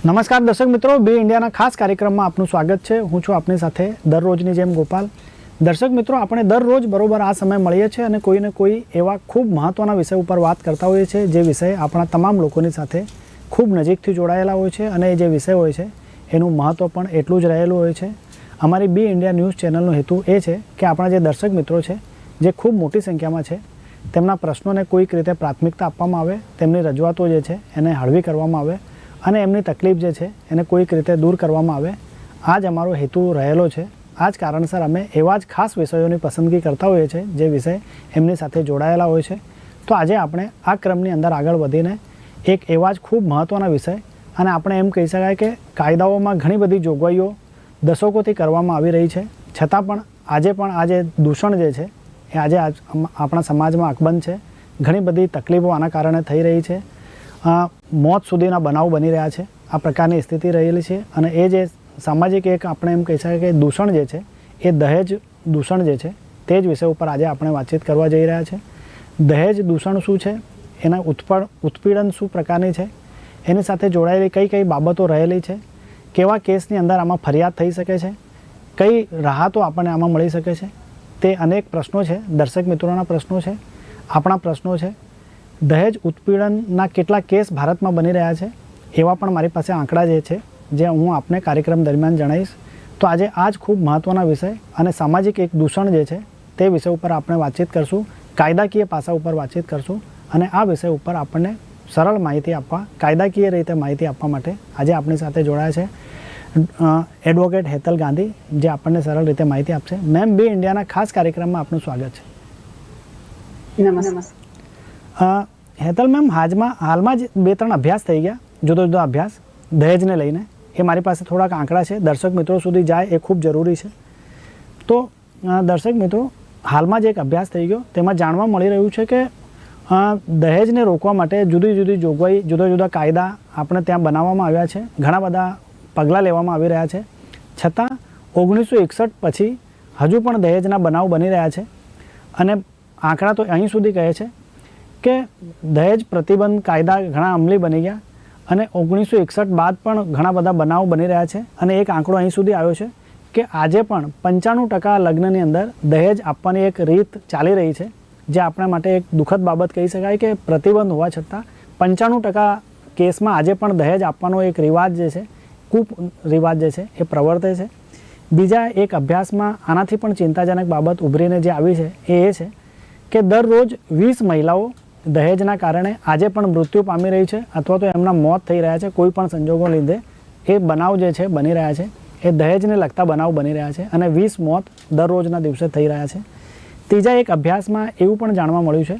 નમસ્કાર દર્શક મિત્રો, બે ઇન્ડિયાના ખાસ કાર્યક્રમમાં આપનું સ્વાગત છે. હું છું આપની સાથે દરરોજની જેમ ગોપાલ. દર્શક મિત્રો, આપણે દરરોજ બરોબર આ સમય મળીએ છીએ અને કોઈને કોઈ એવા ખૂબ મહત્ત્વના વિષય ઉપર વાત કરતા હોઈએ છીએ, જે વિષય આપણા તમામ લોકોની સાથે ખૂબ નજીકથી જોડાયેલા હોય છે અને એ જે વિષય હોય છે એનું મહત્ત્વ પણ એટલું જ રહેલું હોય છે. અમારી બી ઇન્ડિયા ન્યૂઝ ચેનલનો હેતુ એ છે કે આપણા જે દર્શક મિત્રો છે, જે ખૂબ મોટી સંખ્યામાં છે, તેમના પ્રશ્નોને કોઈક રીતે પ્રાથમિકતા આપવામાં આવે, તેમની રજૂઆતો જે છે એને હળવી કરવામાં આવે અને એમની તકલીફ જે છે, એને કોઈક રીતે દૂર કરવામાં આવે. આ જ અમારો હેતુ રહેલો છે. આ જ કારણસર અમે એવા જ ખાસ વિષયોની પસંદગી કરતા હોઈએ છીએ, જે વિષય એમની સાથે જોડાયેલા હોય છે. તો આજે આપણે આ ક્રમની અંદર આગળ વધીને એક એવા જ ખૂબ મહત્ત્વના વિષય અને આપણે એમ કહી શકાય કે કાયદાઓમાં ઘણી બધી જોગવાઈઓ દશકોથી કરવામાં આવી રહી છે. છતાં પણ આજે પણ આ જે દૂષણ જે છે, એ આજે આપણા સમાજમાં અકબંધ છે. ઘણી બધી તકલીફો આના કારણે થઈ રહી છે. મોત સુધીના બનાવ બની રહ્યા છે. આ પ્રકારની સ્થિતિ રહેલી છે અને એ જે સામાજિક એક આપણે એમ કહી શકીએ કે દૂષણ જે છે, એ દહેજ દૂષણ જે છે, તે જ વિષય ઉપર આજે આપણે વાતચીત કરવા જઈ રહ્યા છે. દહેજ દૂષણ શું છે? એના ઉત્પણ ઉત્પીડન શું પ્રકારની છે? એની સાથે જોડાયેલી કઈ કઈ બાબતો રહેલી છે? કેવા કેસની અંદર આમાં ફરિયાદ થઈ શકે છે? કઈ રાહતો આપણને આમાં મળી શકે છે? તે અનેક પ્રશ્નો છે. દર્શક મિત્રોના પ્રશ્નો છે. આપણા પ્રશ્નો છે. દહેજ ઉત્પીડનના કેટલા કેસ ભારતમાં બની રહ્યા છે એવા પણ મારી પાસે આંકડા જે છે જે હું આપને કાર્યક્રમ દરમિયાન જણાવીશ. તો આજે આ જ ખૂબ મહત્ત્વના વિષય અને સામાજિક એક દૂષણ જે છે તે વિષય ઉપર આપણે વાતચીત કરશું કાયદાકીય પાસા ઉપર વાતચીત કરશું અને આ વિષય ઉપર આપણને સરળ માહિતી આપવા કાયદાકીય રીતે માહિતી આપવા માટે આજે આપણી સાથે જોડાયા છે. એડવોકેટ હેતલ ગાંધી જે આપણને સરળ રીતે માહિતી આપશે. મેમ બી ઇન્ડિયાના ખાસ કાર્યક્રમમાં આપનું સ્વાગત છે. નમસ્તે. અ, હેતલ મેમ, હાજમાં, હાલમાં જ બે ત્રણ અભ્યાસ થઈ ગયા, જુદો જુદો અભ્યાસ. દહેજને લઈને. એ મારી પાસે થોડાક આંકડા છે. દર્શક મિત્રો સુધી જાય એ ખૂબ જરૂરી છે. તો દર્શક મિત્રો, હાલમાં જ એક અભ્યાસ થઈ ગયો. તેમાં જાણવા મળી રહ્યું છે કે દહેજને રોકવા માટે જુદી જુદી જોગવાઈ, જુદા જુદા કાયદા આપણે ત્યાં બનાવવામાં આવ્યા છે. ઘણા બધા પગલાં લેવામાં આવી રહ્યા છે. છતાં, ઓગણીસો એકસઠ પછી હજુ પણ દહેજના બનાવ બની રહ્યા છે. અને આંકડા તો અહીં સુધી કહે છે. કે દહેજ પ્રતિબંધ કાયદા ઘણા અમલી બની ગયા અને ઓગણીસો એકસઠ બાદ પણ ઘણા બધા બનાવો બની રહ્યા છે અને એક આંકડો અહીં સુધી આવ્યો છે કે આજે પણ પંચાણું ટકા લગ્નની અંદર દહેજ આપવાની એક રીત ચાલી રહી છે, જે આપણા માટે એક દુઃખદ બાબત કહી શકાય કે પ્રતિબંધ હોવા છતાં પંચાણું ટકા કેસમાં આજે પણ દહેજ આપવાનો એક રિવાજ જે છે, કૂપ રિવાજ જે છે, એ પ્રવર્તે છે. બીજા એક અભ્યાસમાં આનાથી પણ ચિંતાજનક બાબત ઉભરીને જે આવી છે, એ એ છે કે દરરોજ વીસ મહિલાઓ દહેજના કારણે આજે પણ મૃત્યુ પામી રહી છે અથવા તો એમના મોત થઈ રહ્યા છે, કોઈ પણ સંજોગો લીધે. એ બનાવ જે છે, બની રહ્યા છે. એ દહેજને લગતા બનાવ બની રહ્યા છે અને વીસ મોત દરરોજના દિવસે થઈ રહ્યા છે. ત્રીજા એક અભ્યાસમાં એવું પણ જાણવા મળ્યું છે,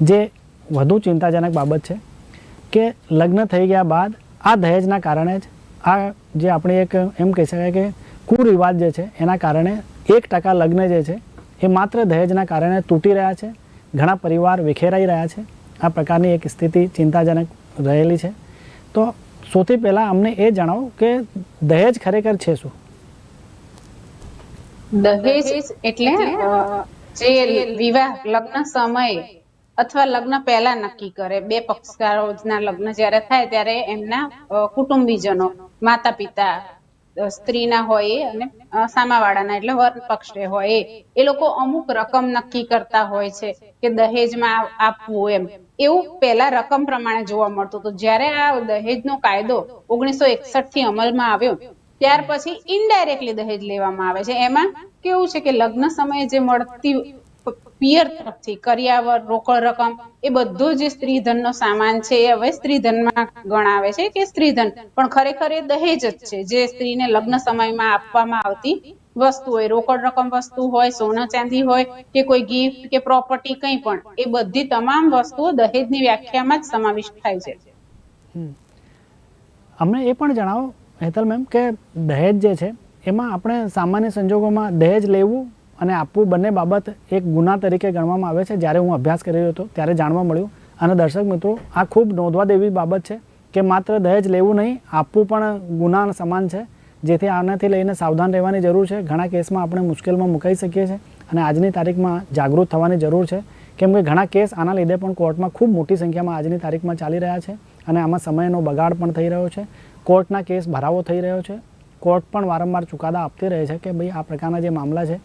જે વધુ ચિંતાજનક બાબત છે, કે લગ્ન થઈ ગયા બાદ આ દહેજના કારણે જ આ જે આપણે એક એમ કહી શકાય કે કુરિવાજ જે છે, એના કારણે એક ટકા લગ્ન જે છે, એ માત્ર દહેજના કારણે તૂટી રહ્યા છે. ઘણા પરિવાર વિખેરાઈ રહ્યા છે. આ પ્રકારની એક સ્થિતિ ચિંતાજનક રહેલી છે. તો સૌથી પહેલાં અમને એ જણાવો કે દહેજ ખરેખર છે શું? દહેજ એટલે જે વિવાહ, લગ્ન સમયે અથવા લગ્ન પહેલા નક્કી કરે. બે પક્ષકારોના લગ્ન જ્યારે થાય ત્યારે એમના કુટુંબીજનો માતા પિતા સ્ત્રીના હોય અને સામાવાળાના, એટલે વર પક્ષે હોય એ. લોકો અમુક રકમ નક્કી કરતા હોય છે કે દહેજમાં આપવું એમ. એવું પહેલા રકમ પ્રમાણે જોવા મળતું હતું. જ્યારે આ દહેજનો કાયદો ઓગણીસો એકસઠથી અમલમાં આવ્યો, ત્યાર પછી ઇનડાયરેક્ટલી દહેજ લેવામાં આવે છે. એમાં કેવું છે કે લગ્ન સમયે જે મળતી પિયર તરફથી કરિયાવર, રોકડ રકમ, એ બધું જે સ્ત્રીધનનો સામાન છે, એ હવે સ્ત્રીધનમાં ગણાવે છે કે સ્ત્રીધન. પણ ખરેખર એ દહેજ જ છે. જે સ્ત્રીને લગ્ન સમયમાં આપવામાં આવતી વસ્તુ હોય, રોકડ રકમ વસ્તુ હોય, સોના ચાંદી હોય, કે કોઈ ગિફ્ટ કે પ્રોપર્ટી કંઈ પણ, એ બધી તમામ વસ્તુઓ દહેજની વ્યાખ્યામાં જ સમાવિષ્ટ થાય છે. અમને એ પણ જણાવો હેતલ મેમ, કે દહેજ જે છે, એમાં આપણે સામાન્ય સંજોગોમાં દહેજ લેવું અને આપવું બંને બાબત એક ગુના તરીકે ગણવામાં આવે છે. જ્યારે હું અભ્યાસ કરી રહ્યો હતો, ત્યારે જાણવા મળ્યું. અને દર્શક મિત્રો, આ ખૂબ નોંધવા દેવી બાબત છે કે માત્ર દહેજ લેવું નહીં, આપવું પણ ગુના સમાન છે, જેથી આનાથી લઈને સાવધાન રહેવાની જરૂર છે. ઘણા કેસમાં આપણે મુશ્કેલમાં મુકાઈ શકીએ છીએ અને આજની તારીખમાં જાગૃત થવાની જરૂર છે. કેમ કે ઘણા કેસ આના લીધે પણ કોર્ટમાં ખૂબ મોટી સંખ્યામાં આજની તારીખમાં ચાલી રહ્યા છે અને આમાં સમયનો બગાડ પણ થઈ રહ્યો છે. કોર્ટના કેસ ભરાવો થઈ રહ્યો છે. કોર્ટ પણ વારંવાર ચુકાદા આપતી રહે છે કે ભાઈ આ પ્રકારના જે મામલા છે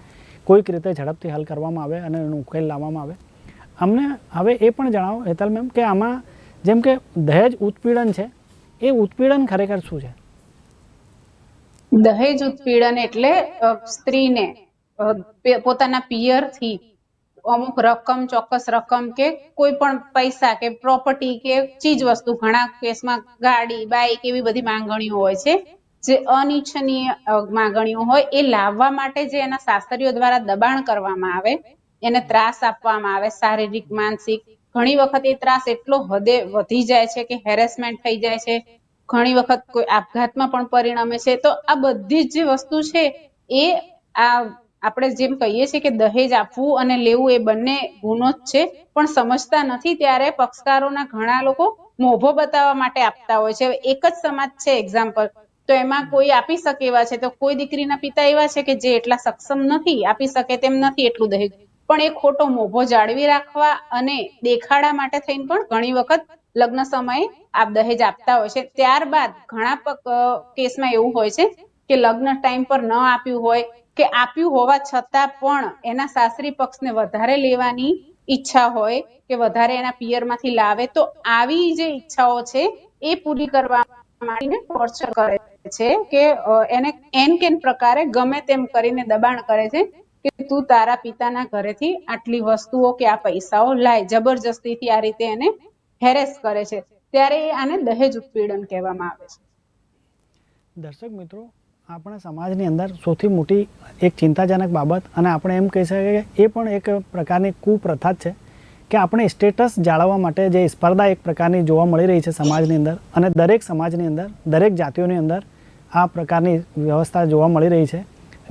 કોઈક રીતે ઝડપથી હલ કરવામાં આવે અને એનો ઉકેલ લાવવામાં આવે. અમને હવે એ પણ જણાવો, હેતલ મેમ, કે આમાં જેમ કે દહેજ ઉત્પીડન છે, એ ઉત્પીડન ખરેખર શું છે? દહેજ ઉત્પીડન એટલે સ્ત્રીને પોતાના પિયર પિયરથી અમુક રકમ, ચોક્કસ રકમ કે કોઈ પણ પૈસા કે પ્રોપર્ટી કે ચીજ વસ્તુ ઘણા કેસમાં ગાડી બાઈક એવી બધી માંગણીઓ હોય છે. જે અનિચ્છનીય માગણીઓ હોય એ લાવવા માટે જે એના સાસરીઓ દ્વારા દબાણ કરવામાં આવે, એને ત્રાસ આપવામાં આવે, શારીરિક, માનસિક, ઘણી વખત એ ત્રાસ એટલો હદે વધી જાય છે કે હેરેસમેન્ટ થઈ જાય છે. ઘણી વખત કોઈ આપઘાતમાં પણ પરિણમે છે. તો આ બધી જ જે વસ્તુ છે એ આ આપણે જેમ કહીએ છીએ કે દહેજ આપવું અને લેવું એ બંને ગુનો જ છે. પણ સમજતા નથી ત્યારે પક્ષકારોના ઘણા લોકો મોભો બતાવવા માટે આપતા હોય છે. એક જ સમાજ છે એક્ઝામ્પલ તો એમાં કોઈ આપી શકે એવા છે? તો કોઈ દીકરીના પિતા એવા છે કે જે એટલા સક્ષમ નથી, આપી શકે તેમ નથી એટલું દહેજ? પણ એ ખોટો મોભો જાળવી રાખવા અને દેખાડા માટે થઈને પણ ઘણી વખત લગ્ન સમયે આપ દહેજ આપતા હોય છે. ત્યારબાદ ઘણા કેસમાં એવું હોય છે કે લગ્ન ટાઈમ પર ન આપ્યું હોય, કે આપ્યું હોવા છતાં પણ એના સાસરી પક્ષને વધારે લેવાની ઈચ્છા હોય, કે વધારે એના પિયરમાંથી લાવે, તો આવી જે ઈચ્છાઓ છે એ પૂરી કરવા માટે ટોર્ચર કરે છે કે એને એન કેન પ્રકારે ગમે તેમ કરીને દબાણ કરે છે કે તું તારા પિતાના ઘરેથી આટલી વસ્તુઓ કે આ પૈસાઓ લાય. જબરજસ્તીથી આ રીતે એને હેરેસ કરે છે. ત્યારે આને દહેજ ઉત્પીડન કહેવામાં આવે છે. દર્શક મિત્રો, આપણા સમાજની અંદર સૌથી મોટી એક ચિંતાજનક બાબત અને આપણે એમ કહી શકીએ કે એ પણ એક પ્રકારની કુપ્રથા જ છે કે આપણે સ્ટેટસ જાળવવા માટે જે સ્પર્ધા એક પ્રકારની જોવા મળી રહી છે સમાજની અંદર અને દરેક સમાજની અંદર, દરેક જાતિઓની અંદર આ પ્રકારની વ્યવસ્થા જોવા મળી રહી છે,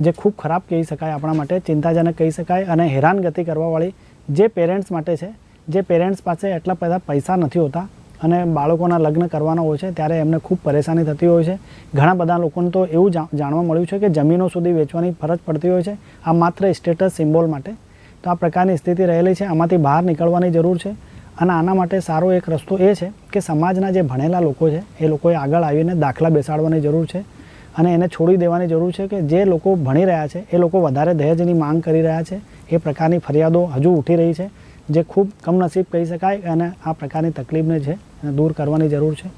જે ખૂબ ખરાબ કહી શકાય આપણા માટે, ચિંતાજનક કહી શકાય અને હેરાનગતિ કરવાવાળી જે પેરેન્ટ્સ માટે છે, જે પેરેન્ટ્સ પાસે એટલા બધા પૈસા નથી હોતા અને બાળકોના લગ્ન કરવાના હોય છે, ત્યારે એમને ખૂબ પરેશાની થતી હોય છે. ઘણા બધા લોકોને તો એવું જાણવા મળ્યું છે કે જમીનો સુધી વેચવાની ફરજ પડતી હોય છે, આ માત્ર સ્ટેટસ સિમ્બોલ માટે. તો આ પ્રકારની સ્થિતિ રહેલી છે, આમાંથી બહાર નીકળવાની જરૂર છે. અને આના માટે સારો એક રસ્તો એ છે કે સમાજના જે ભણેલા લોકો છે, એ લોકોએ આગળ આવીને દાખલા બેસાડવાની જરૂર છે અને એને છોડી દેવાની જરૂર છે કે જે લોકો ભણી રહ્યા છે, એ લોકો વધારે દહેજની માંગ કરી રહ્યા છે, એ પ્રકારની ફરિયાદો હજુ ઉઠી રહી છે, જે ખૂબ કમનસીબ કહી શકાય અને આ પ્રકારની તકલીફને છે એને દૂર કરવાની જરૂર છે.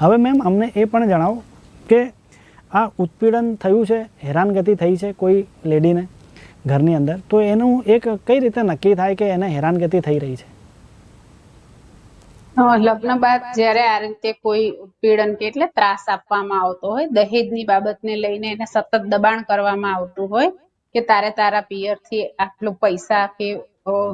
હવે મેમ અમને એ પણ જણાવો કે આ ઉત્પીડન થયું છે, હેરાનગતિ થઈ છે કોઈ લેડીને ઘરની અંદર, તો એનું એક કઈ રીતે નક્કી થાય કે એને હેરાનગતિ થઈ રહી છે? લગ્ન બાદ જ્યારે આ રીતે કોઈ ઉત્પીડન કે એટલે ત્રાસ આપવામાં આવતો હોય, દહેજની બાબતને લઈને એને સતત દબાણ કરવામાં આવતું હોય કે તારે તારા પિયરથી આટલું પૈસા કે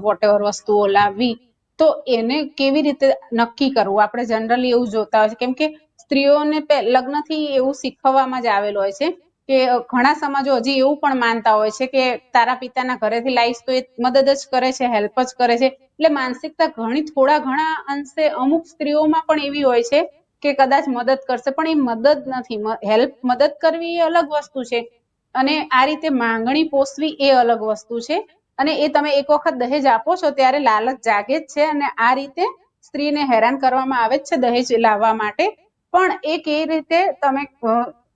વોટેવર વસ્તુઓ લાવવી, તો એને કેવી રીતે નક્કી કરવું? આપણે જનરલી એવું જોતા હોય છે. કેમ કે સ્ત્રીઓને લગ્નથી એવું શીખવવામાં જ આવેલું હોય છે કે ઘણા સમાજો હજી એવું પણ માનતા હોય છે કે તારા પિતાના ઘરેથી લાવીશ તો એ મદદ જ કરે છે હેલ્પ જ કરે છે. એટલે માનસિકતા ઘણી, થોડા ઘણા અંશે અમુક સ્ત્રીઓમાં પણ એવી હોય છે કે કદાચ મદદ કરશે, પણ એ મદદ નથી. હેલ્પ મદદ કરવી એ અલગ વસ્તુ છે અને આ રીતે માંગણી પોષવી એ અલગ વસ્તુ છે. અને એ તમે એક વખત દહેજ આપો છો ત્યારે લાલચ જાગે જ છે અને આ રીતે સ્ત્રીને હેરાન કરવામાં આવે જ છે દહેજ લાવવા માટે. પણ એ કેવી રીતે તમે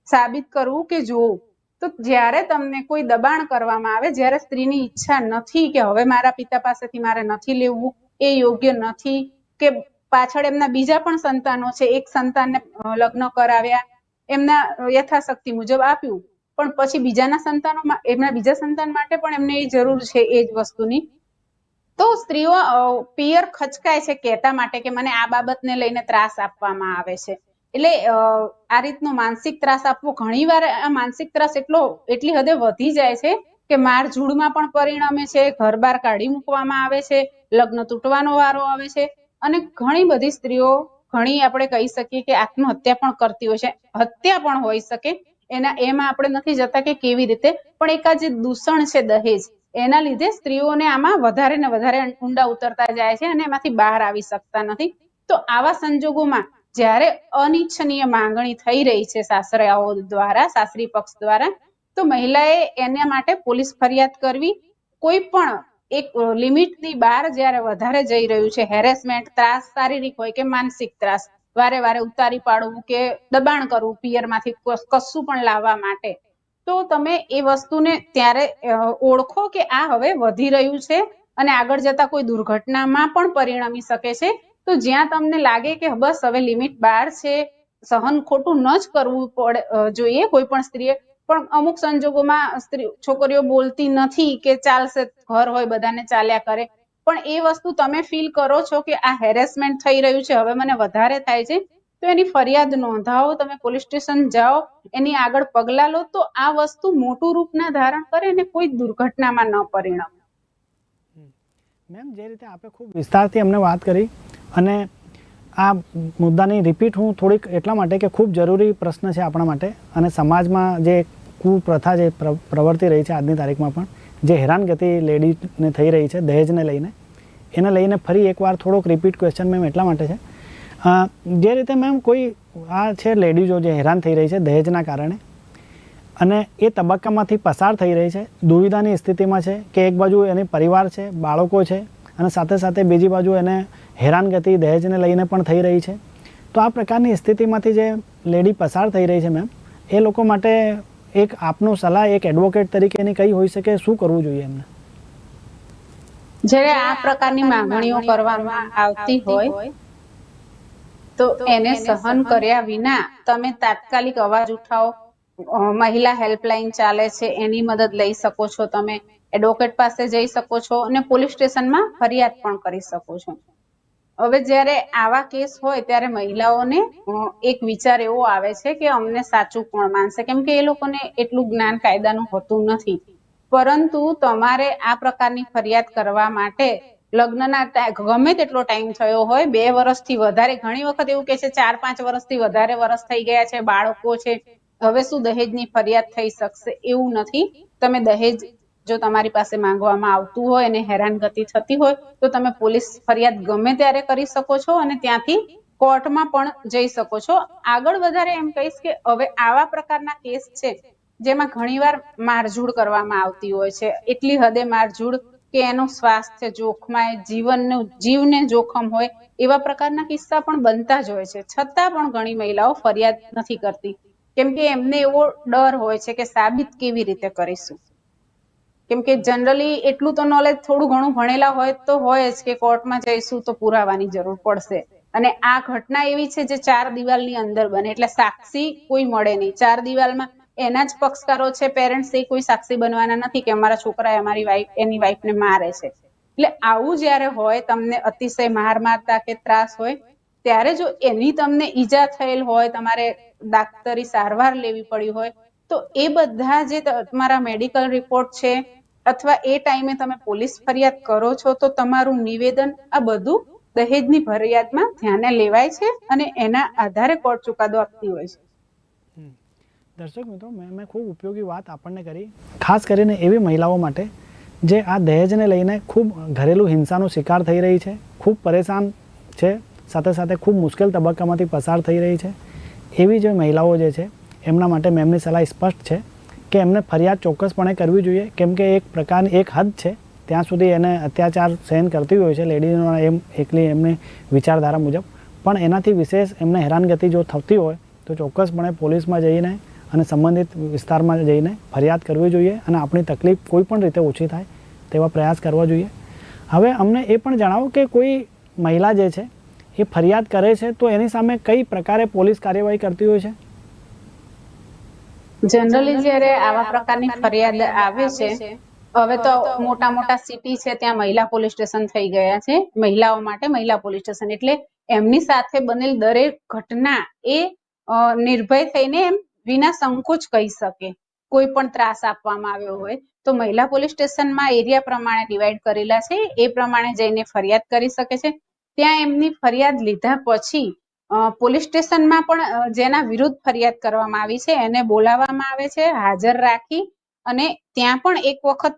સાબિત કરવું કે જોવું? તો જ્યારે તમને કોઈ દબાણ કરવામાં આવે, જ્યારે સ્ત્રીની ઈચ્છા નથી કે હવે મારા પિતા પાસેથી મારે નથી લેવું, એ યોગ્ય નથી કે પાછળ એમના બીજા પણ સંતાનો છે, એક સંતાનને લગ્ન કરાવ્યા, એમના યથાશક્તિ મુજબ આપ્યું, પણ પછી બીજાના સંતાનો એમના બીજા સંતાન માટે પણ એમને એ જરૂર છે એ જ વસ્તુની. તો સ્ત્રીઓ પિયર ખચકાય છે કહેતા માટે કે મને આ બાબતને લઈને ત્રાસ આપવામાં આવે છે. એટલે આ રીતનો માનસિક ત્રાસ આપવો ઘણીવાર આ માનસિક ત્રાસ એટલો, એટલી હદે વધી જાય છે કે માર ઝૂડમાં પણ પરિણમે છે, ઘર બહાર કાઢી મૂકવામાં આવે છે, લગ્ન તૂટવાનો વારો આવે છે અને ઘણી બધી સ્ત્રીઓ, ઘણી આપણે કહી શકીએ કે આત્મહત્યા પણ કરતી હોય છે. હત્યા પણ હોઈ શકે. એના, એમાં આપણે નથી જતા કે કેવી રીતે, પણ એક આ જે દૂષણ છે દહેજ, એના લીધે સ્ત્રીઓને આમાં વધારે ને વધારે ઊંડા ઉતરતા જાય છે અને એમાંથી બહાર આવી શકતા નથી. તો આવા સંજોગોમાં જ્યારે અનિચ્છનીય માંગણી થઈ રહી છે સાસરાઓ દ્વારા, સાસરી પક્ષ દ્વારા, તો મહિલાએ એના માટે પોલીસ ફરિયાદ કરવી, કોઈ પણ એક લિમિટની બહાર જ્યારે વધારે જઈ રહ્યું છે, હેરેસમેન્ટ ત્રાસ, શારીરિક હોય કે માનસિક ત્રાસ, વારે વારે ઉતારી પાડવું કે દબાણ કરવું, પિયરમાંથી કશું પણ લાવવા માટે, તો તમે એ વસ્તુને ત્યારે ઓળખો કે આ હવે વધી રહ્યું છે અને આગળ જતા કોઈ દુર્ઘટનામાં પણ પરિણમી શકે છે તો જ્યાં તમને લાગે કે બસ હવે લિમિટ બહાર છે, સહન ખોટું ન જ કરવું પડે જોઈએ કોઈ પણ સ્ત્રીએ. પણ અમુક સંજોગોમાં સ્ત્રી, છોકરીઓ બોલતી નથી કે ચાલશે, ઘર હોય બધાને ચાલ્યા કરે. પણ એ વસ્તુ તમે ફીલ કરો છો કે આ હેરેસમેન્ટ થઈ રહ્યું છે, હવે મને વધારે થાય છે, તો એની ફરિયાદ નોંધાવો, તમે પોલીસ સ્ટેશન જાઓ, એની આગળ પગલાં લો, તો આ વસ્તુ મોટું રૂપ ના ધારણ કરે અને કોઈ દુર્ઘટનામાં ન પરિણમે. મેમ, જે રીતે આપે ખૂબ વિસ્તારથી અમને વાત કરી અને આ મુદ્દાની રિપીટ હું થોડીક એટલા માટે કે ખૂબ જરૂરી પ્રશ્ન છે આપણા માટે અને સમાજમાં જે કુપ્રથા જે પ્ર- પ્રવર્તી રહી છે આજની તારીખમાં પણ, જે હેરાનગતિ લેડીઝને થઈ રહી છે દહેજને લઈને, એને લઈને ફરી એકવાર થોડોક રિપીટ ક્વેશ્ચન મેમ એટલા માટે છે. જે રીતે મેમ કોઈ, આ છે લેડીઝો જે હેરાન થઈ રહી છે દહેજના કારણે અને એ તબક્કામાંથી પસાર થઈ રહી છે, દુવિધાની સ્થિતિમાં છે કે એક બાજુ એની પરિવાર છે, બાળકો છે અને સાથે સાથે બીજી બાજુ એને હેરાનગતિ, દહેજને લઈને પણ થઈ રહી છે. તો આ પ્રકારની સ્થિતિમાંથી જે લેડી પસાર થઈ રહી છે મેમ એ લોકો માટે એક આપનો સલાહ, એક એડવોકેટ તરીકેની કઈ હોઈ શકે, શું કરવું જોઈએ એમને? જ્યારે આ પ્રકારની માંગણીઓ કરવામાં આવતી હોય, તો એને સહન કર્યા વિના તમે તાત્કાલિક અવાજ ઉઠાવો. મહિલા હેલ્પલાઇન ચાલે છે, એની મદદ લઈ શકો છો તમે. એડવોકેટ પાસે જઈ શકો છો અને પોલીસ સ્ટેશનમાં ફરિયાદ પણ કરી શકો છો. હવે જ્યારે આવા કેસ હોય ત્યારે મહિલાઓને એક વિચાર એવો આવે છે કે અમને સાચું કોણ માનશે? કેમ કે એ લોકોને એટલું જ્ઞાન કાયદાનું હોતું નથી. પરંતુ તમારે આ પ્રકારની ફરિયાદ કરવા માટે લગ્નના ગમે તેટલો ટાઈમ થયો હોય, બે વર્ષથી વધારે, ઘણી વખત એવું કે છે ચાર, પાંચ વર્ષથી વધારે વર્ષ થઈ ગયા છે, બાળકો છે. હવે શું દહેજની ફરિયાદ થઈ શકશે એવું નથી. તમે દહેજ જો તમારી પાસે માંગવામાં આવતું હોય અને હેરાનગતિ થતી હોય, તો તમે પોલીસ ફરિયાદ ગમે ત્યારે કરી શકો છો અને ત્યાંથી કોર્ટમાં પણ જઈ શકો છો. આગળ વધારે એમ કહીશ કે હવે આવા પ્રકારના કેસ છે, જેમાં ઘણીવાર મારઝૂડ કરવામાં આવતી હોય છે. એટલી હદે મારઝૂડ કે એનું સ્વાસ્થ્ય જોખમાય, જીવનનું, જીવને જોખમ હોય, એવા પ્રકારના કિસ્સા પણ બનતા જ હોય છે. છતાં પણ ઘણી મહિલાઓ ફરિયાદ નથી કરતી. કેમ કે એમને એવો ડર હોય છે કે સાબિત કેવી રીતે કરીશું? કેમ કે જનરલી એટલું તો નોલેજ થોડું ઘણું ભણેલા હોય તો હોય જ કે કોર્ટમાં જઈશું તો પુરાવાની જરૂર પડશે. અને આ ઘટના એવી છે જે ચાર દિવાલની અંદર બને. એટલે સાક્ષી કોઈ મળે નહીં. ચાર દિવાલમાં એના જ પક્ષકારો છે પેરેન્ટ્સ એ કોઈ સાક્ષી બનવાના નથી કે અમારા છોકરાએ અમારી વાઈફ એની વાઈફને મારે છે. એટલે આવું જ્યારે હોય, તમને અતિશય માર મારતા કે ત્રાસ હોય, ત્યારે જો એની તમને ઈજા થયેલ હોય, તમારે ડાક્ટરી સારવાર લેવી પડી હોય તો એ બધા જે તમારા મેડિકલ રિપોર્ટ છે, અથવા એ ટાઈમે તમે પોલીસ ફરિયાદ કરો છો, તો તમારું નિવેદન આ બધું દહેજની ફરિયાદમાં ધ્યાને લેવાય છે અને એના આધારે કોર્ટ ચુકાદો આપતી હોય છે. દર્શક મિત્રો મેં ખૂબ ઉપયોગી વાત આપણને કરી. ખાસ કરીને એવી મહિલાઓ માટે જે આ દહેજને લઈને ખૂબ ઘરેલું હિંસાનો શિકાર થઈ રહી છે, ખૂબ પરેશાન છે, સાથે સાથે ખૂબ મુશ્કેલ તબક્કામાંથી પસાર થઈ રહી છે, એવી જે મહિલાઓ જે છે એમના માટે મેમની સલાહ સ્પષ્ટ છે કે એમને ફરિયાદ ચોક્કસપણે કરવી જોઈએ, કેમ કે એક પ્રકારની એક હદ છે. ત્યાં સુધી એને અત્યાચાર સહન કરતી હોય છે લેડીઝનો એમ એકલી એમની વિચારધારા મુજબ. પણ એનાથી વિશેષ એમને હેરાનગતિ જો થતી હોય, તો ચોક્કસપણે પોલીસમાં જઈને અને સંબંધિત વિસ્તારમાં જઈને ફરિયાદ કરવી જોઈએ અને આપણી તકલીફ કોઈ પણ રીતે ઓછી થાય તેવા પ્રયાસ કરવા જોઈએ. હવે અમને એ પણ જણાવો કે કોઈ મહિલા જે છે, એ ફરિયાદ કરે છે તો એની સામે કઈ પ્રકારે પોલીસ કાર્યવાહી કરતી હોય છે? જનરલી જ્યારે આવા પ્રકારની ફરિયાદ આવે છે હવે તો મોટા મોટા સિટી છે ત્યાં મહિલા પોલીસ સ્ટેશન થઈ ગયા છે. મહિલાઓ માટે મહિલા પોલીસ સ્ટેશન. એટલે એમની સાથે બનેલ દરેક ઘટના એ નિર્ભય થઈને એમ વિના સંકોચ કહી શકે. કોઈ પણ ત્રાસ આપવામાં આવ્યો હોય તો મહિલા પોલીસ સ્ટેશનમાં એરિયા પ્રમાણે ડિવાઈડ કરેલા છે. એ પ્રમાણે જઈને ફરિયાદ કરી શકે છે. ત્યાં એમની ફરિયાદ લીધા પછી પોલીસ સ્ટેશનમાં પણ જેના વિરુદ્ધ ફરિયાદ કરવામાં આવી છે, એને બોલાવવામાં આવે છે, હાજર રાખી અને ત્યાં પણ એક વખત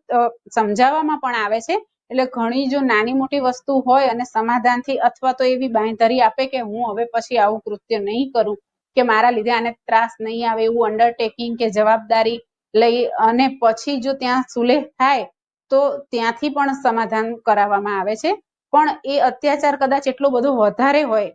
સમજાવવામાં પણ આવે છે. એટલે ઘણી જો નાની મોટી વસ્તુ હોય અને સમાધાનથી અથવા તો એવી બાંયધરી આપે કે હું હવે પછી આવું કૃત્ય નહીં કરું, કે મારા લીધે આને ત્રાસ નહીં આવે એવું અંડરટેકિંગ કે જવાબદારી લઈ અને પછી જો ત્યાં સુલેહ થાય, તો ત્યાંથી પણ સમાધાન કરાવવામાં આવે છે. પણ એ અત્યાચાર કદાચ એટલો બધો વધારે હોય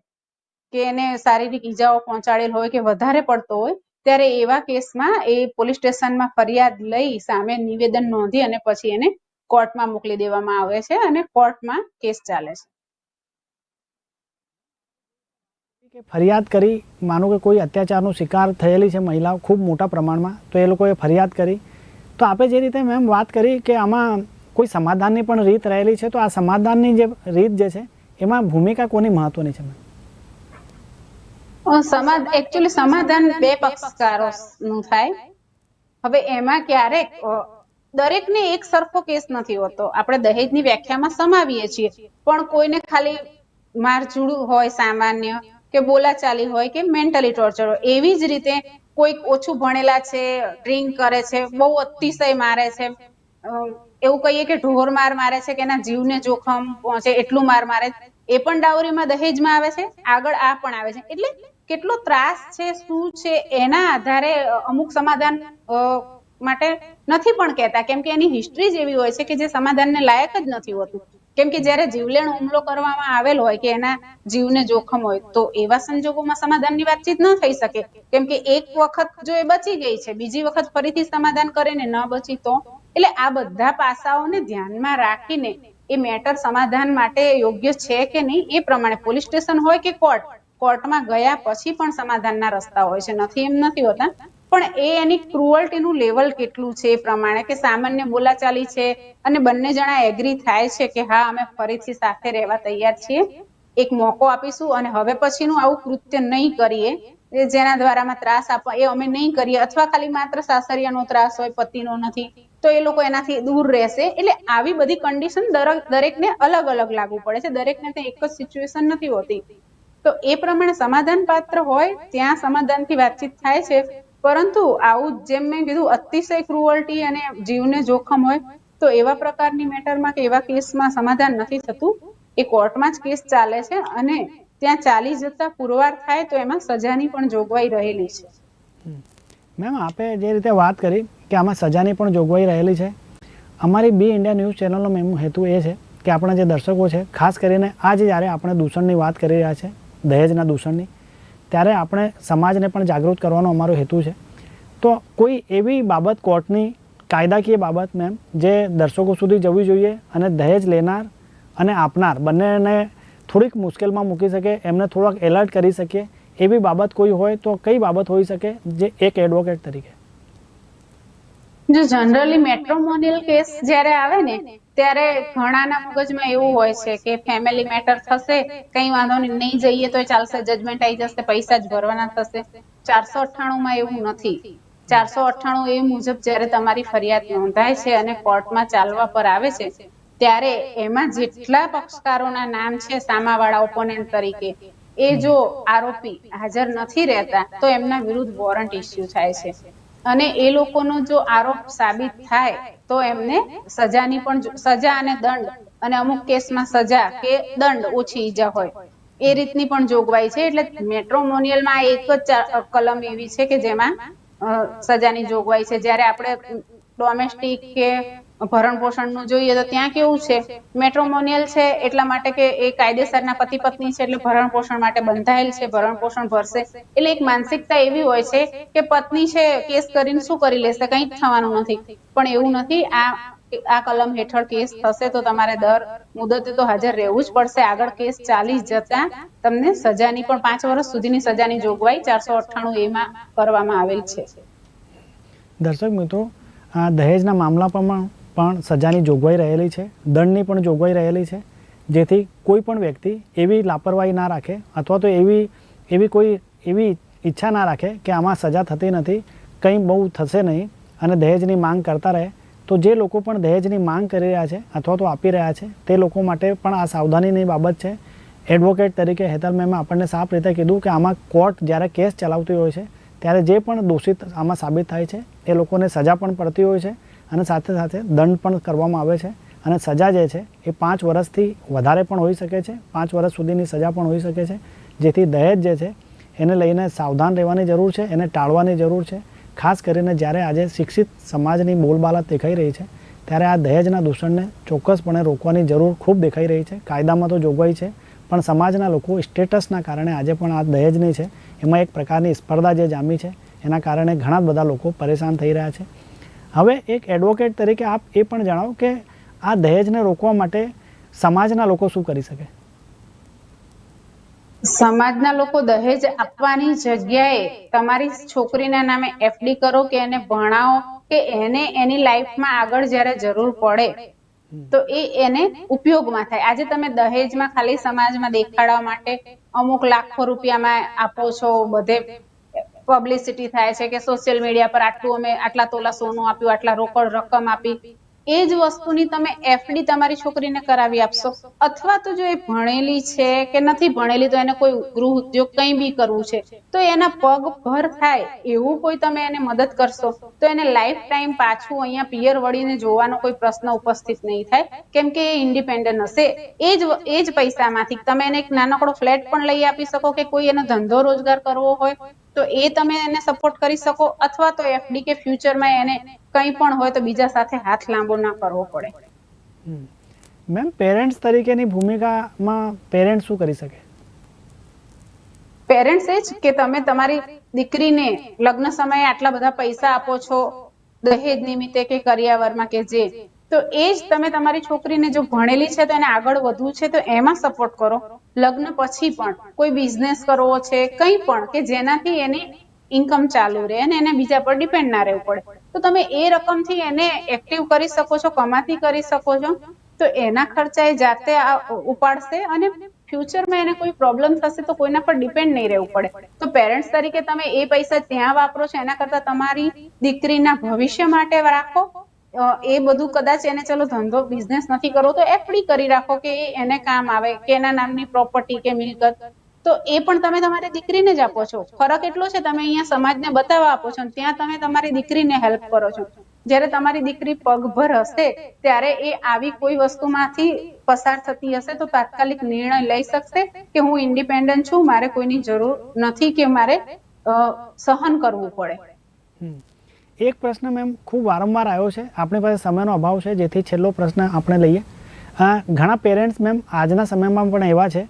કે એને શારીરિક ઈજાઓ પહોંચાડેલ હોય કે વધારે પડતો હોય, ત્યારે એવા કેસમાં એ પોલીસ સ્ટેશનમાં ફરિયાદ લઈ સામે નિવેદન નોંધી અને પછી એને કોર્ટમાં મોકલી દેવામાં આવે છે અને કોર્ટમાં કેસ ચાલે છે. ફરિયાદ કરી, માનો કે કોઈ અત્યાચારનો શિકાર થયેલી છે મહિલાઓ ખૂબ મોટા પ્રમાણમાં, તો એ લોકોએ ફરિયાદ કરી. તો આપે જે રીતે મેમ વાત કરી કે આમાં કોઈ સમાધાનની પણ રીત રહેલી છે, તો આ સમાધાનની જે રીત જે છે, એમાં ભૂમિકા કોની મહત્વની છે મેમ? સમાધ એકચ્યુઅલી સમાધાન બે પક્ષકારોનું થાય. હવે એમાં ક્યારેક દરેકને એક સરખો કેસ નથી હોતો. આપણે દહેજની વ્યાખ્યામાં સમાવીએ છીએ. પણ કોઈને ખાલી મારઝૂડ હોય, સામાન્ય કે બોલાચાલી હોય કે મેન્ટલી ટોર્ચર હોય. એવી જ રીતે કોઈક ઓછું ભણેલા છે ડ્રિંક કરે છે, બહુ અતિશય મારે છે એવું કહીએ કે ઢોર માર મારે છે, કે એના જીવને જોખમ પહોંચે, એટલું માર મારે. એ પણ ડાવરીમાં દહેજમાં આવે છે, આગળ આ પણ આવે છે. એટલે કેટલો ત્રાસ છે, શું છે, એના આધારે અમુક સમાધાન માટે નથી પણ કહેતા. કેમ કે એની હિસ્ટ્રી જ એવી હોય છે કે જે સમાધાનને લાયક જ નથી હોતું. કેમ કે જ્યારે જીવલેણ હુમલો કરવામાં આવેલ હોય કે એના જીવને જોખમ હોય, તો એવા સંજોગોમાં સમાધાનની વાતચીત ન થઈ શકે. કેમ કે એક વખત જો એ બચી ગઈ છે, બીજી વખત ફરીથી સમાધાન કરે ને ન બચી તો, એટલે આ બધા પાસાઓને ધ્યાનમાં રાખીને એ મેટર સમાધાન માટે યોગ્ય છે કે નહીં એ પ્રમાણે પોલીસ સ્ટેશન હોય કે કોર્ટ કોર્ટમાં ગયા પછી પણ સમાધાનના રસ્તા હોય છે. નથી એમ નથી હોતા. પણ એ એની ક્રુઅલ્ટીનું લેવલ કેટલું છે એ પ્રમાણે કે સામાન્ય બોલાચાલી છે અને બંને જણા એગ્રી થાય છે કે હા, અમે ફરીથી સાથે રહેવા તૈયાર છીએ. એક મોકો આપીશું અને હવે પછીનું આવું કૃત્ય નહીં કરીએ. જેના દ્વારામાં ત્રાસ આપવા, એ અમે નહીં કરીએ. અથવા ખાલી માત્ર સાસરિયાનો ત્રાસ હોય, પતિનો નથી. તો એ લોકો એનાથી દૂર રહેશે. એટલે આવી બધી કન્ડિશન દરેકને અલગ અલગ લાગુ પડે છે. દરેકને એક જ સિચ્યુએશન નથી હોતી. તો એ પ્રમાણે સમાધાન પાત્ર હોય, ત્યાં સમાધાનથી વાતચીત થાય છે. પરંતુ આવું જેમ મેં કીધું, અતિશય ક્રુઅલ્ટી અને જીવને જોખમ હોય, તો એવા પ્રકારની મેટરમાં કે એવા કેસમાં સમાધાન નથી થતું. એ કોર્ટમાં જ કેસ ચાલે છે અને ત્યાં ચાલી જતા પુરવાર થાય તો એમાં સજાની પણ જોગવાઈ રહેલી છે. મેમ, આપે જે રીતે વાત કરી કે આમાં સજાની પણ જોગવાઈ રહેલી છે, અમારી બી ઇન્ડિયા ન્યૂઝ ચેનલનો મેમ હેતુ એ છે કે આપણા જે દર્શકો છે, ખાસ કરીને આજે જ્યારે આપણે દૂષણની વાત કરી રહ્યા છે દહેજના દૂષણની, ત્યારે આપણે સમાજને પણ જાગૃત કરવાનો અમારો હેતુ છે. તો કોઈ એવી બાબત કોર્ટની, કાયદાકીય બાબત મેમ, જે દર્શકો સુધી જવી જોઈએ અને દહેજ લેનાર અને આપનાર બંનેને થોડીક મુશ્કેલમાં મૂકી શકે, એમને થોડાક એલર્ટ કરી શકીએ એવી બાબત કોઈ હોય તો કઈ બાબત હોઈ શકે જે એક એડવોકેટ તરીકે? જો જનરલી મેટ્રોમોનિયલ કેસ જ્યારે આવે ને ત્યારે ઘણાના મગજમાં એવું હોય છે કે ફેમિલી મેટર થશે, કઈ વાંધો નહીં નહીં જઈએ તો ચાલશે જજમેન્ટ આવી જશે, પૈસા જ ભરવાના થશે. ચારસો અઠ્ઠાણું માં એવું નથી. ચારસો અઠ્ઠાણું એ મુજબ જ્યારે તમારી ફરિયાદ નોંધાય છે અને કોર્ટમાં ચાલવા પર આવે છે, ત્યારે એમાં જેટલા પક્ષકારોના નામ છે સામાવાળા ઓપોનેન્ટ તરીકે, એ જો આરોપી હાજર નથી રહેતા, તો એમના વિરુદ્ધ વોરંટ ઇસ્યુ થાય છે. અને એ લોકોનો જો આરોપ સાબિત થાય, તો એમને સજાની પણ સજા અને દંડ, અને અમુક કેસમાં સજા કે દંડ ઓછી ઈજા હોય, એ રીતની પણ જોગવાઈ છે. એટલે મેટ્રોમોનિયલમાં એક જ કલમ એવી છે કે જેમાં સજાની જોગવાઈ છે. જ્યારે આપણે ડોમેસ્ટિક કે ભરણ પોષણનું જોઈએ તો ત્યાં કેવું છે? મેટ્રોમોનિયલ છે એટલા માટે કે એ કાયદેસરના પતિ પત્ની છે એટલે ભરણ પોષણ માટે બંધાયેલ છે ભરણ પોષણ ભરશે. એટલે એક માનસિકતા એવી હોય છે કે પત્ની છે, કેસ કરીને શું કરી લેશે? કંઈ જ થવાનું નથી. પણ એવું નથી, આ આ કલમ હેઠળ કેસ થશે તો તમારે દર મુદતે તો હાજર રહેવું જ પડશે. આગળ કેસ ચાલી જતા તમને સજાની પણ પાંચ વર્ષ સુધીની સજાની જોગવાઈ ચારસો અઠ્ઠાણું એમાં કરવામાં આવેલ છે. દર્શક મિત્રો, આ દહેજના મામલા પણ પણ સજાની જોગવાઈ રહેલી છે, દંડની પણ જોગવાઈ રહેલી છે, જેથી કોઈ પણ વ્યક્તિ એવી લાપરવાહી ના રાખે અથવા તો એવી એવી કોઈ, એવી ઈચ્છા ના રાખે કે આમાં સજા થતી નથી, કંઈ બહુ થશે નહીં અને દહેજની માંગ કરતા રહે, તો જે લોકો પણ દહેજની માંગ કરી રહ્યા છે અથવા તો આપી રહ્યા છે, તે લોકો માટે પણ આ સાવધાનીની બાબત છે. એડવોકેટ તરીકે હેતલ મેમે આપણને સાફ રીતે કીધું કે આમાં કોર્ટ જ્યારે કેસ ચલાવતી હોય છે, ત્યારે જે પણ દોષિત આમાં સાબિત થાય છે, એ લોકોને સજા પણ પડતી હોય છે. અને સાથે સાથે દંડ પણ કરવામાં આવે છે અને સજા જે છે એ પાંચ વર્ષથી વધારે પણ હોઈ શકે છે. પાંચ વર્ષ સુધીની સજા પણ હોઈ શકે છે. જેથી દહેજ જે છે એને લઈને સાવધાન રહેવાની જરૂર છે, એને ટાળવાની જરૂર છે. ખાસ કરીને જ્યારે આજે શિક્ષિત સમાજની બોલબાલા દેખાઈ રહી છે, ત્યારે આ દહેજના દૂષણને ચોક્કસપણે રોકવાની જરૂર ખૂબ દેખાઈ રહી છે. કાયદામાં તો જોગવાઈ છે, પણ સમાજના લોકો સ્ટેટસના કારણે આજે પણ આ દહેજની છે. એમાં એક પ્રકારની સ્પર્ધા જે જામી છે, એના કારણે ઘણા બધા લોકો પરેશાન થઈ રહ્યા છે. હવે એક એડવોકેટ તરીકે આપ એ પણ જણાવો કે આ દહેજને રોકવા માટે સમાજના લોકો શું કરી શકે? સમાજના લોકો દહેજ આપવાની જગ્યાએ તમારી છોકરીના નામે એફડી કરો કે એને ભણાવો કે એને એની લાઈફમાં આગળ જ્યારે જરૂર પડે તો એ એને ઉપયોગમાં થાય. આજે તમે દહેજમાં ખાલી સમાજમાં દેખાડવા માટે અમુક લાખો રૂપિયામાં આપો છો બધે પબ્લિસિટી થાય છે કે સોશિયલ મીડિયા પર આટલું અમે આટલા તોલા સોનું આપ્યું, આટલા રોકડ રકમ આપી. એ જ વસ્તુની તમે એફડી તમારી છોકરીને કરાવી આપશો. અથવા તો જો એ ભણેલી છે કે નથી ભણેલી, તો એને કોઈ ગૃહ ઉદ્યોગ કંઈ બી કરવું છે, તો એના પગ ભર થાય એવું કોઈ તમે એને મદદ કરશો, તો એને લાઈફ ટાઈમ પાછું અહીંયા પિયર વળીને જોવાનો કોઈ પ્રશ્ન ઉપસ્થિત નહીં થાય. કેમ કે એ ઇન્ડિપેન્ડન્ટ હશે. એ જ એ જ પૈસામાંથી તમે એને એક નાનકડો ફ્લેટ પણ લઈ આપી શકો કે કોઈ એનો ધંધો રોજગાર કરવો હોય તો એ તમે એને સપોર્ટ કરી શકો અથવા તો એફડી કે ફ્યુચરમાં એને કંઈ પણ હોય તો બીજા સાથે હાથ લાંબો ના કરવો પડે. મેમ પેરેન્ટ્સ તરીકેની ભૂમિકામાં પેરેન્ટ્સ શું કરી શકે? પેરેન્ટ્સ એ જ કે તમે તમારી દીકરીને લગ્ન સમયે આટલા બધા પૈસા આપો છો દહેજ નિમિત્તે કે કરિયાવરમાં કે જે તો એ જ તમે તમારી છોકરીને જો ભણેલી છે તો એને આગળ વધવું છે તો એમાં સપોર્ટ કરો. લગ્ન પછી પણ કોઈ બિઝનેસ કરવો છે, કંઈ પણ કે જેનાથી એની ઇન્કમ ચાલુ રહે અને એને બીજા પર ડિપેન્ડ ના રહેવું પડે. તો તમે એ રકમથી એને એક્ટિવ કરી શકો છો કમાતી કરી શકો છો. તો એના ખર્ચા એ જાતે ઉપાડશે અને ફ્યુચરમાં એને કોઈ પ્રોબ્લેમ થશે તો કોઈના પર ડિપેન્ડ નહીં રહેવું પડે. તો પેરેન્ટ્સ તરીકે તમે એ પૈસા ત્યાં વાપરો છો, એના કરતા તમારી દીકરીના ભવિષ્ય માટે રાખો. એ બધું કદાચ એને, ચલો, ધંધો બિઝનેસ નથી કરવો, તો એફડી કરી રાખો કે એને કામ આવે, કે એના નામની પ્રોપર્ટી કે મિલકત. તો એ પણ તમે તમારી દીકરીને જ આપો છો. ફરક એટલો છે, તમે અહીંયા સમાજને બતાવવા આપો છો ત્યાં તમે તમારી દીકરીને હેલ્પ કરો છો. જ્યારે તમારી દીકરી પગભર હશે, ત્યારે એ આવી કોઈ વસ્તુમાંથી પસાર થતી હશે, તો તાત્કાલિક નિર્ણય લઈ શકશે કે હું ઇન્ડિપેન્ડન્ટ છું, મારે કોઈની જરૂર નથી કે મારે સહન કરવું પડે. એક પ્રશ્ન મેમ ખૂબ વારંવાર આવ્યો છે. આપણી પાસે સમયનો અભાવ છે, જેથી છેલ્લો પ્રશ્ન આપણે લઈએ. ઘણા પેરેન્ટ્સ મેમ આજના સમયમાં પણ એવા છે,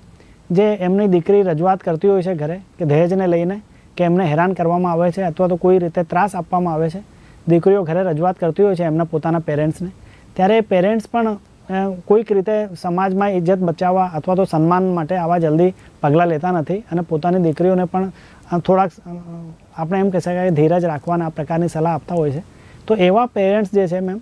જે એમની દીકરી રજૂઆત કરતી હોય છે ઘરે કે દહેજને લઈને કે એમને હેરાન કરવામાં આવે છે અથવા તો કોઈ રીતે ત્રાસ આપવામાં આવે છે. દીકરીઓ ઘરે રજૂઆત કરતી હોય છે એમના પોતાના પેરેન્ટ્સને ત્યારે પેરેન્ટ્સ પણ કોઈક રીતે સમાજમાં ઇજ્જત બચાવવા અથવા તો સન્માન માટે આવા જલ્દી પગલાં લેતા નથી અને પોતાની દીકરીઓને પણ થોડાક આપણે એમ કહી શકાય કે ધીરજ રાખવાના આ પ્રકારની સલાહ આપતા હોય છે. તો એવા પેરેન્ટ્સ જે છે મેમ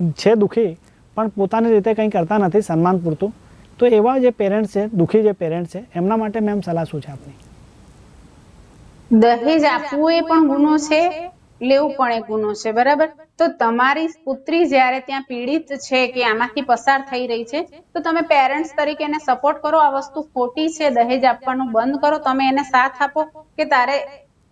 છે દુઃખી, પણ પોતાની રીતે કંઈ કરતા નથી, સન્માન પૂરતું, તો એવા જે પેરેન્ટ્સ છે, દુઃખી જે પેરેન્ટ્સ છે, એમના માટે મેમ સલાહ શું છે આપની? દહેજ આપવું એ પણ ગુનો છે? લેવું પણ એ ગુનો છે, બરાબર? તો તમારી પુત્રી જ્યારે ત્યાં પીડિત છે કે આમાંથી પસાર થઈ રહી છે, તો તમે પેરેન્ટ્સ તરીકે એને સપોર્ટ કરો, આ વસ્તુ ખોટી છે, દહેજ આપવાનું બંધ કરો, તમે એને સાથ આપો કે તારે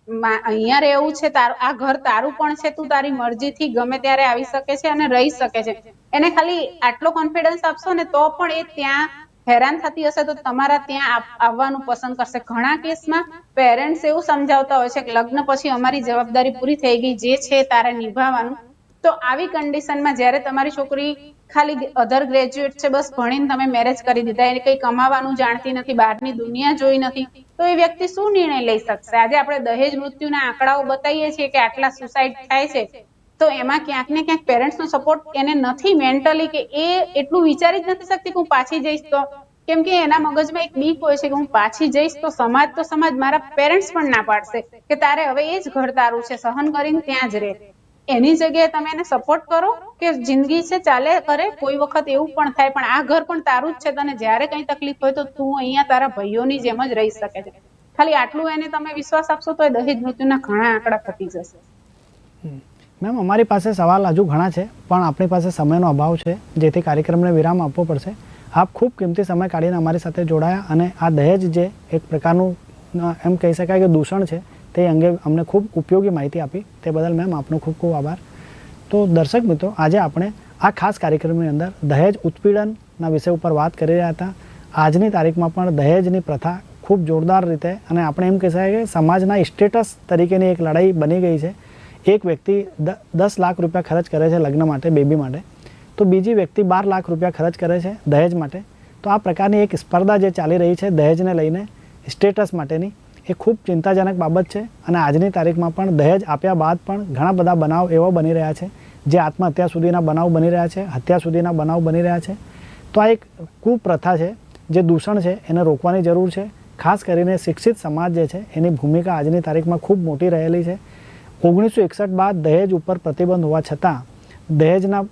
અહીંયા રહેવું છે, તારું, આ ઘર તારું પણ છે, તું તારી મરજીથી ગમે ત્યારે આવી શકે છે અને રહી શકે છે. એને ખાલી આટલો કોન્ફિડન્સ આપશો ને તો પણ એ ત્યાં હેરાન થતી હશે તો તમારા ત્યાં આવવાનું પસંદ કરશે. ઘણા કેસમાં પેરેન્ટ્સ એવું સમજાવતા હોય છે કે લગ્ન પછી અમારી જવાબદારી પૂરી થઈ ગઈ, જે છે તારે નિભાવવાનું. તો આવી કન્ડિશનમાં જ્યારે તમારી છોકરી ખાલી અધર ગ્રેજ્યુએટ છે, બસ ભણીને તમે મેરેજ કરી દીધા, એને કંઈ કમાવાનું જાણતી નથી, બહારની દુનિયા જોઈ નથી, તો એ વ્યક્તિ શું નિર્ણય લઈ શકશે? આજે આપણે દહેજ મૃત્યુના આંકડાઓ બતાવીએ છીએ કે આટલા સુસાઇડ થાય છે. તો એમાં ક્યાંક ને ક્યાંક પેરેન્ટ્સનો સપોર્ટ એને નથી મેન્ટલી કે એ એટલું વિચારી જ નથી શકતી કે હું પાછી જઈશ તો. કેમ કે એના મગજમાં એક બીક હોય છે કે હું પાછી જઈશ તો સમાજ તો સમાજ મારા પેરેન્ટ્સ પણ ના પાડશે કે તારે હવે એ જ ઘર તારું છે, સહન કરીને ત્યાં જ રહે એની જગ્યાએ તમે એને સપોર્ટ કરો કે જિંદગી છે, ચાલે, કરે, કોઈ વખત એવું પણ થાય, પણ આ ઘર પણ તારું જ છે, તને જ્યારે કઈ તકલીફ હોય તો તું અહીંયા તારા ભાઈઓની જેમ જ રહી શકે છે. ખાલી આટલું એને તમે વિશ્વાસ આપશો તો દહેજ મૃત્યુના ઘણા આંકડા ઘટી જશે. મેમ, અમારી પાસે સવાલ હજુ ઘણા છે, પણ આપણી પાસે સમયનો અભાવ છે, જેથી કાર્યક્રમને વિરામ આપવો પડશે. આપ ખૂબ કિંમતી સમય કાઢીને અમારી સાથે જોડાયા અને આ દહેજ જે એક પ્રકારનું એમ કહી શકાય કે દૂષણ છે, તે અંગે અમને ખૂબ ઉપયોગી માહિતી આપી. તે બદલ મેમ, આપનો ખૂબ ખૂબ આભાર. તો દર્શક મિત્રો, આજે આપણે આ ખાસ કાર્યક્રમની અંદર દહેજ ઉત્પીડનના વિષય ઉપર વાત કરી રહ્યા હતા. આજની તારીખમાં પણ દહેજની પ્રથા ખૂબ જોરદાર રીતે અને આપણે એમ કહી શકાય કે સમાજના સ્ટેટસ તરીકેની એક લડાઈ બની ગઈ છે. એક વ્યક્તિ દસ લાખ રૂપિયા ખર્ચ કરે છે લગ્ન માટે, બેબી માટે, તો બીજી વ્યક્તિ બાર લાખ રૂપિયા ખર્ચ કરે છે દહેજ માટે, તો આ પ્રકારની એક સ્પર્ધા જે ચાલી રહી છે દહેજને લઈને સ્ટેટસ માટેની, એ ખૂબ ચિંતાજનક બાબત છે અને આજની તારીખમાં પણ દહેજ આપ્યા બાદ પણ ઘણા બધા બનાવ એવા બની રહ્યા છે, જે આત્મહત્યા સુધીના બનાવ બની રહ્યા છે, હત્યા સુધીના બનાવ બની રહ્યા છે. તો આ એક કુપ્રથા છે, જે દૂષણ છે, એને રોકવાની જરૂર છે. ખાસ કરીને શિક્ષિત સમાજ જે છે, એની ભૂમિકા આજની તારીખમાં ખૂબ મોટી રહેલી છે. ઓગણીસો એકસઠ બાદ દહેજ ઉપર પ્રતિબંધ હોવા છતાં, દહેજના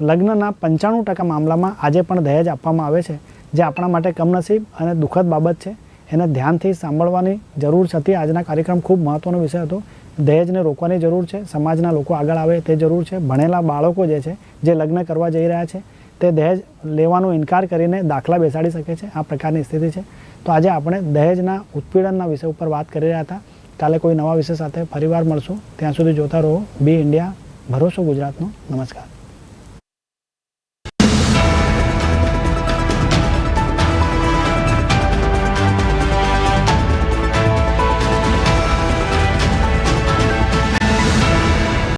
લગ્નના પંચાણું ટકા મામલામાં આજે પણ દહેજ આપવામાં આવે છે, જે આપણા માટે કમનસીબ અને દુઃખદ બાબત છે. એને ધ્યાનથી સાંભળવાની જરૂર હતી આજના કાર્યક્રમ ખૂબ મહત્ત્વનો વિષય હતો. દહેજને રોકવાની જરૂર છે. સમાજના લોકો આગળ આવે તે જરૂર છે. ભણેલા બાળકો જે છે, જે લગ્ન કરવા જઈ રહ્યા છે, તે દહેજ લેવાનો ઇનકાર કરીને દાખલા બેસાડી શકે છે. આ પ્રકારની સ્થિતિ છે. તો આજે આપણે દહેજના ઉત્પીડનના વિષય ઉપર વાત કરી રહ્યા હતા. કાલે કોઈ નવા વિષય સાથે ફરીવાર મળશું. ત્યાં સુધી જોતા રહો. B India. ભરોસો ગુજરાતનો. નમસ્કાર.